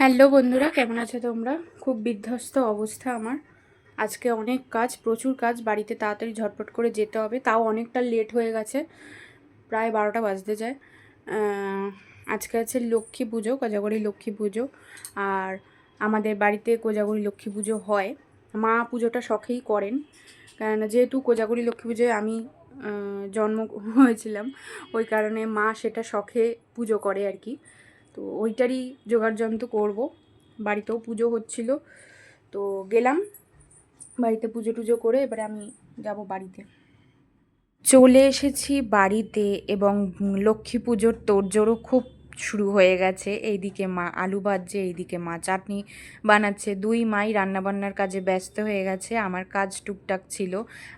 Hello বন্ধুরা, কেমন আছো তোমরা? খুব বিধ্বস্ত অবস্থা আমার। আজকে অনেক কাজ, প্রচুর কাজ, বাড়িতে তাড়াতাড়ি ঝটপট করে যেতে হবে। তাও অনেকটা লেট হয়ে গেছে, প্রায় বারোটা বাজতে যায়। আজকে আছে লক্ষ্মী পুজো, কোজাগরি লক্ষ্মী পুজো। আর আমাদের বাড়িতে কোজাগরি লক্ষ্মী পুজো হয়। মা পুজোটা শখেই করেন। কারণ যেহেতু কোজাগরি লক্ষ্মী পুজোয় আমি জন্ম হয়েছিলাম, ওই কারণে মা সেটা শখে পুজো করে আর কি। তো ওইটারই জোগাড় যন্ত্র করব। বাড়িতেও পুজো হচ্ছিল। তো গেলাম, বাড়িতে পুজো টুজো করে এবারে আমি যাব বাড়িতে। চলে এসেছি বাড়িতে এবং লক্ষ্মী পুজোর তোড়জোড়ও খুব শুরু হয়ে গেছে। এইদিকে মা আলু ভাজছে এইদিকে মা চাটনি বানাচ্ছে। দুই মাই রান্নাবান্নার কাজে ব্যস্ত হয়ে গেছে, আমার কাজ টুকটাক ছিল।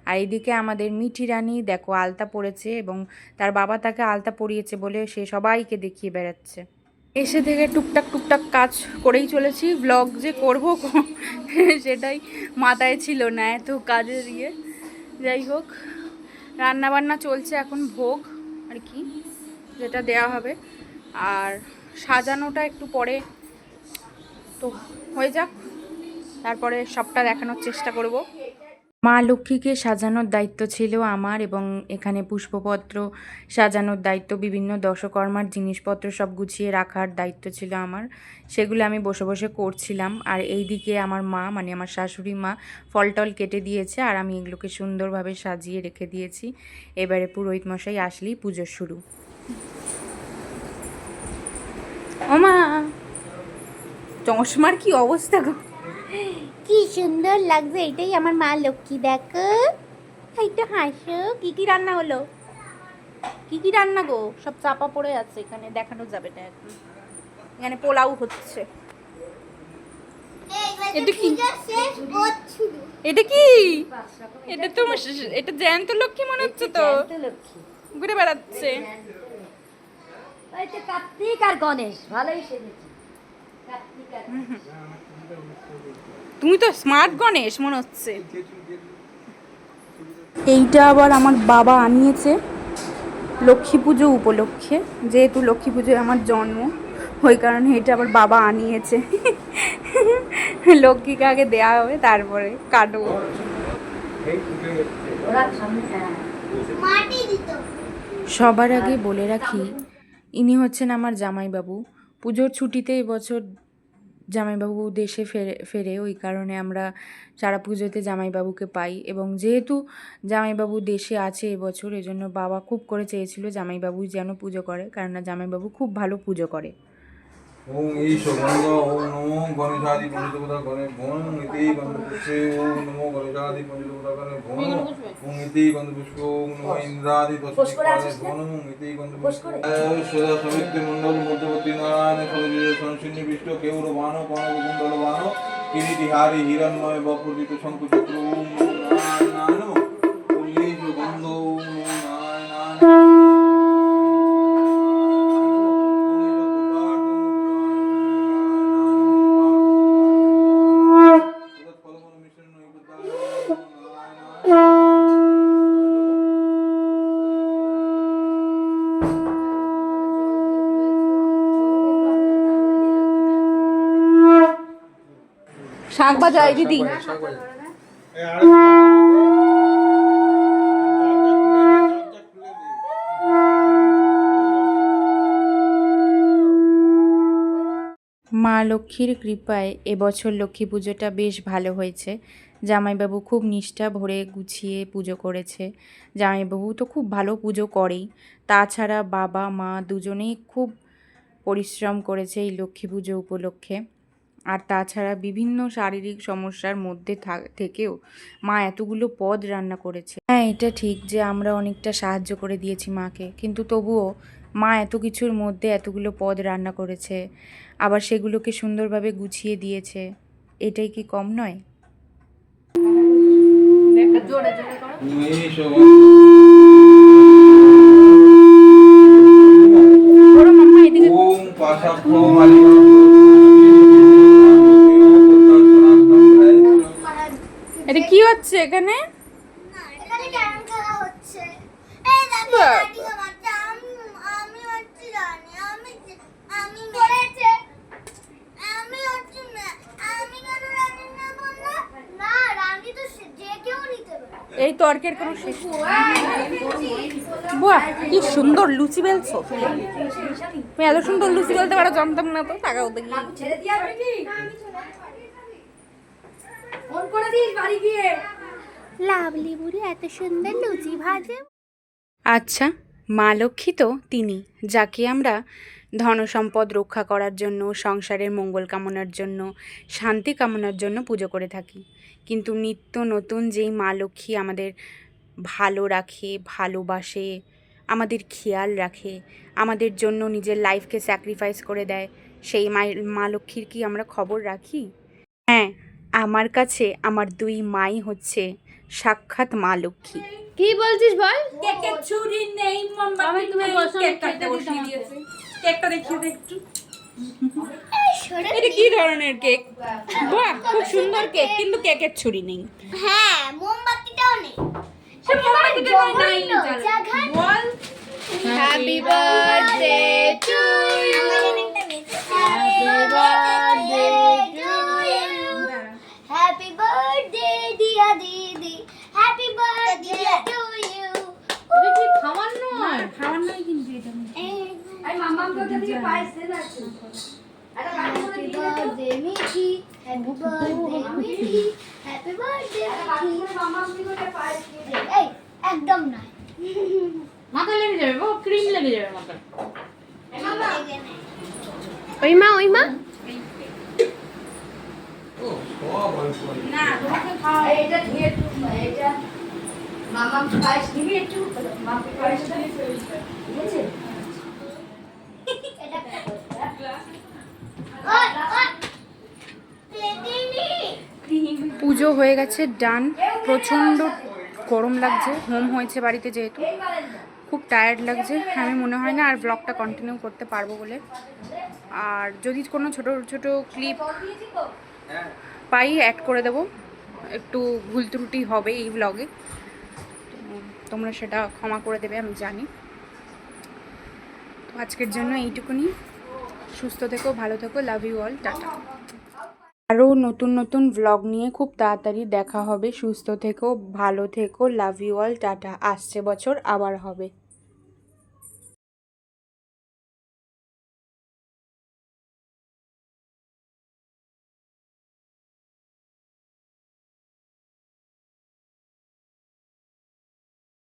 আর এইদিকে আমাদের মিঠি রানী, দেখো আলতা পড়েছে এবং তার বাবা তাকে আলতা পরিয়েছে বলে সে সবাইকে দেখিয়ে বেড়াচ্ছে। এসে থেকে টুকটাক টুকটাক কাজ করেই চলেছি। ব্লগ যে করব সেটাই মাথায় ছিল না এত কাজের ইয়ে। যাই হোক রান্না বান্না চলছে এখন ভোগ আর কি, যেটা দেয়া হবে। আর সাজানোটা একটু পরে তো হয়ে যাক। তারপরে সবটা দেখানোর চেষ্টা করব। মা লক্ষ্মীকে সাজানোর দায়িত্ব ছিল আমার এবং এখানে পুষ্পপত্র সাজানোর দায়িত্ব, বিভিন্ন দশকর্মার জিনিসপত্র সব গুছিয়ে রাখার দায়িত্ব ছিল আমার। সেগুলো আমি বসে বসে করছিলাম। আর এই দিকে আমার মা মানে আমার শাশুড়ি মা ফল টল কেটে দিয়েছে আর আমি এগুলোকে সুন্দরভাবে সাজিয়ে রেখে দিয়েছি। এবারে পুরোহিত মশাই আসলেই পুজো শুরু। ও মা চশমার কি অবস্থা কি সুন্দর লাগছে এটাই আমার মা লক্ষ্মী দেখো। এইটা হাসো কি কি রান্না হলো? কি কি রান্না গো? সব চাপা পড়ে আছে এখানে দেখানো যাবে না এখন। এখানে পোলাও হচ্ছে। এটা কি? এটা কি? এটা তো এটা জ্যান্ত লক্ষ্মী মনে হচ্ছে তো। ঘুরে বেড়াচ্ছে। কার্তিক আর গণেশ ভালোই সেজেছে। কার্তিক আর তুমি তো স্মার্ট গণেশ, মনে হচ্ছে। এইটা আবার আমার বাবা আনিয়েছে লক্ষ্মী পুজো উপলক্ষে, যেহেতু লক্ষ্মী পুজোয় আমার জন্ম, ওই কারণে এটা আবার বাবা আনিয়েছে। লক্ষ্মীকে আগে দেওয়া হবে, তারপরে কাটবো। সবার আগে বলে রাখি, ইনি হচ্ছেন আমার জামাইবাবু। পুজোর ছুটিতে এবছর জামাইবাবু দেশে ফেরে ফেরে ওই কারণে আমরা সারা পুজোতে জামাইবাবুকে পাই এবং যেহেতু জামাইবাবু দেশে আছে এবছর, এজন্য বাবা খুব করে চেয়েছিল জামাইবাবুই যেন পুজো করে, কেননা জামাইবাবু খুব ভালো পুজো করে। ওং ঈশ গন্ধ ওং নমো গণেশাদি পঞ্চদেবতা গণে ভোং ইতি গন্ধপুষ্পে ওং নমো গণেশাদি পঞ্চদেবতা গণে ভোং ওং ইতি গন্ধপুষ্প ওং নমো ইন্দ্রাদি তস্মিকারে ভোং ইতি গন্ধপুষ্প সদা সমিতি মণ্ডল মধ্যবর্তী নারায়ণ সদজীব সংসিনী বিষ্ট কেউর বান কনক কুণ্ডল বান কিরিটি হারি হিরণ্ময় বপুরিত শঙ্কু চক্র ওং শাক বাজায় দিদি। মা লক্ষ্মীর কৃপায় এবছর লক্ষ্মী পুজোটা বেশ ভালো হয়েছে। জামাইবাবু খুব নিষ্ঠা ভরে গুছিয়ে পুজো করেছে। জামাইবাবু তো খুব ভালো পুজো করেই। তাছাড়া বাবা মা দুজনেই খুব পরিশ্রম করেছে এই লক্ষ্মী পুজো উপলক্ষে। আর তাছাড়া বিভিন্ন শারীরিক সমস্যার মধ্যে থেকেও মা এতগুলো পদ রান্না করেছে। হ্যাঁ এটা ঠিক যে আমরা অনেকটা সাহায্য করে দিয়েছি মাকে কিন্তু তবুও মা এত কিছুর মধ্যে এতগুলো পদ রান্না করেছে আবার সেগুলোকে সুন্দরভাবে গুছিয়ে দিয়েছে এটাই কি কম নয়? ওম হচ্ছে এখানে? এই তর্কের কোনো শেষ বাহ কি সুন্দর লুচি বেলছো। তুমি এত সুন্দর লুচি বেলতে পারো জানতাম না তো টাকা ওদের লাভলি বুড়ি এত সুন্দর লুচি ভাজে। আচ্ছা মা লক্ষ্মী তো তিনি যাকে আমরা ধনসম্পদ রক্ষা করার জন্য সংসারের মঙ্গল কামনার জন্য শান্তি কামনার জন্য পুজো করে থাকি। কিন্তু নিত্য নতুন যেই মা লক্ষ্মী আমাদের ভালো রাখে ভালোবাসে আমাদের খেয়াল রাখে আমাদের জন্য নিজের লাইফকে স্যাক্রিফাইস করে দেয় সেই মা মা লক্ষ্মীর কি আমরা খবর রাখি? হ্যাঁ আমার কাছে আমার দুই মাই হচ্ছে সাক্ষাৎ মা লক্ষ্মী। কি বলছিস বল? কেকের ছুরি নেই মোমবাতি তুমি বসো, কেক আমি কাটতে বসিয়ে দিতাম। কেকটা দেখিয়ে দে একটু। এটা কি ধরনের কেক? বাহ খুব সুন্দর কেক কিন্তু কেকের ছুরি নেই। হ্যাঁ মোমবাতিটাও নেই। মোমবাতিটা নাই বল। Happy birthday to you happy birthday Diya দিদি হ্যাপি বার্থডে টু ইউ এটা কি খাওয়ার নয় খাওয়ার নাই কিন্তু এটা আই মামা আমাকে দিয়ে পায়েস দে না একটু। একটা গান করে হ্যাপি দিয়ে দে তো। Birthday Mithi happy birthday Mithi happy birthday Mithi মামা আমাকে করে পায়েস দিয়ে দে। এই একদম না মাথা লেগে যাবে ও ক্রিম লেগে যাবে মাথা ওই মা ওই মা। না তোমাকে খাওয়া এটা দিয়ে একটু এটা মামা পায়েস দিবি একটু পায়েস ঠিক আছে ওই ওই প্লেটিনি পুজো হয়ে গেছে, ডান। প্রচণ্ড গরম লাগছে, হোম হয়েছে বাড়িতে যেহেতু। খুব টায়ার্ড লাগছে, আমি মনে হয় না আর ব্লগটা কন্টিনিউ করতে পারব বলে। আর যদি কোনো ছোট ছোট ক্লিপ পাই অ্যাড করে দেবো। একটু ভুল ত্রুটি হবে এই ব্লগে তোমরা সেটা ক্ষমা করে দেবে, আমি জানি। তো আজকের জন্য এইটুকুনি। সুস্থ থেকো, ভালো থেকো লাভ ইউ অল টাটা। আরও নতুন নতুন ভ্লগ নিয়ে খুব তাড়াতাড়ি দেখা হবে। সুস্থ থেকো, ভালো থেকো লাভ ইউ অল টাটা। আসছে বছর, আবার হবে।